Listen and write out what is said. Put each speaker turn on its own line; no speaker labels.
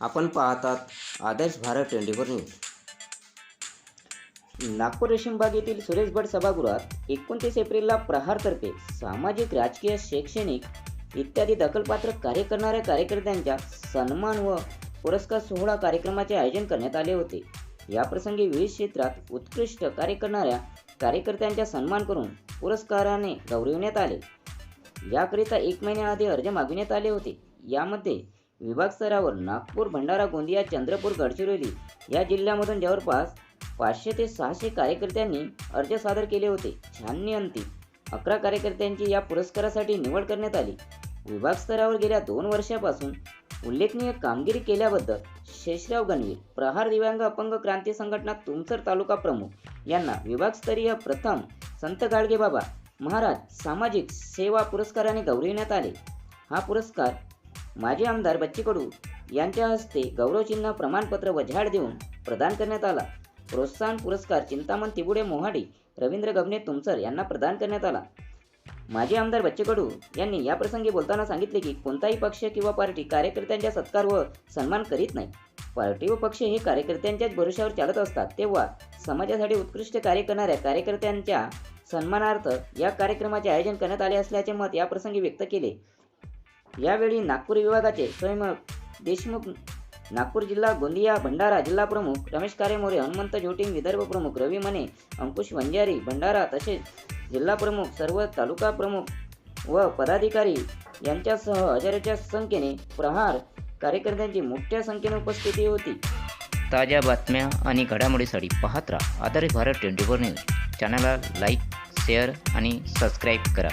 आपण पाहतात Adarsh Bharat twenty four news. Nagpur Reshimbagh येथील सुरेश भट सभागृहात एकोणतीस एप्रिलला प्रहारतर्फे सामाजिक राजकीय शैक्षणिक इत्यादी दखलपात्र कार्य करणाऱ्या कार्यकर्त्यांच्या सन्मान व पुरस्कार सोहळा कार्यक्रमाचे आयोजन करण्यात आले होते. याप्रसंगी विविध क्षेत्रात उत्कृष्ट कार्य करणाऱ्या कार्यकर्त्यांचा सन्मान करून पुरस्काराने गौरविण्यात आले. याकरिता एक महिन्याआधी अर्ज मागविण्यात आले होते. यामध्ये विभाग स्तरावर नागपूर भंडारा गोंदिया चंद्रपूर गडचिरोली या जिल्ह्यामधून जवळपास पाचशे ते सहाशे कार्यकर्त्यांनी अर्ज सादर केले होते. छाननी अंती. अकरा कार्यकर्त्यांची या पुरस्कारासाठी निवड करण्यात आली. विभाग स्तरावर गेल्या दोन वर्षापासून उल्लेखनीय कामगिरी केल्याबद्दल शेषराव गणवीर प्रहार दिव्यांग अपंग क्रांती संघटना तुमसर तालुका प्रमुख यांना विभागस्तरीय प्रथम संत गाडगेबाबा महाराज सामाजिक सेवा पुरस्काराने गौरविण्यात आले. हा पुरस्कार माजी आमदार बच्ची कडू यांच्या हस्ते गौरवचिन्ह प्रमाणपत्र व झाड देऊन प्रदान करण्यात आला. प्रोत्साहन पुरस्कार चिंतामण तिबुडे मोहाडी रवींद्र गवने तुमसर यांना प्रदान करण्यात आला. माजी आमदार बच्चे कडू यांनी याप्रसंगी बोलताना सांगितले की कोणताही पक्ष किंवा पार्टी कार्यकर्त्यांच्या सत्कार व सन्मान करीत नाही. पार्टी व पक्ष हे कार्यकर्त्यांच्याच भरोशावर चालत असतात तेव्हा समाजासाठी उत्कृष्ट कार्य करणाऱ्या कार्यकर्त्यांच्या सन्मानार्थ या कार्यक्रमाचे आयोजन करण्यात आले असल्याचे मत याप्रसंगी व्यक्त केले. यावेळी नागपूर विभागाचे स्वयंमुख देशमुख नागपूर जिल्हा गोंदिया भंडारा जिल्हा प्रमुख रमेश कारेमोरे हनुमंत जोटिंग विदर्भ प्रमुख रवी मने अंकुश वंजारी भंडारा तसेच जिल्हा प्रमुख सर्व तालुका प्रमुख व पदाधिकारी यांच्यासह हजाराच्या संख्येने प्रहार कार्यकर्त्यांची मोठ्या संख्येने उपस्थिती होती. ताज्या बातम्या आणि घडामोडीसाठी पाहत राहा आधारित भारत ट्वेंटी फोर न्यूज. चॅनलला लाईक शेअर आणि सबस्क्राईब करा.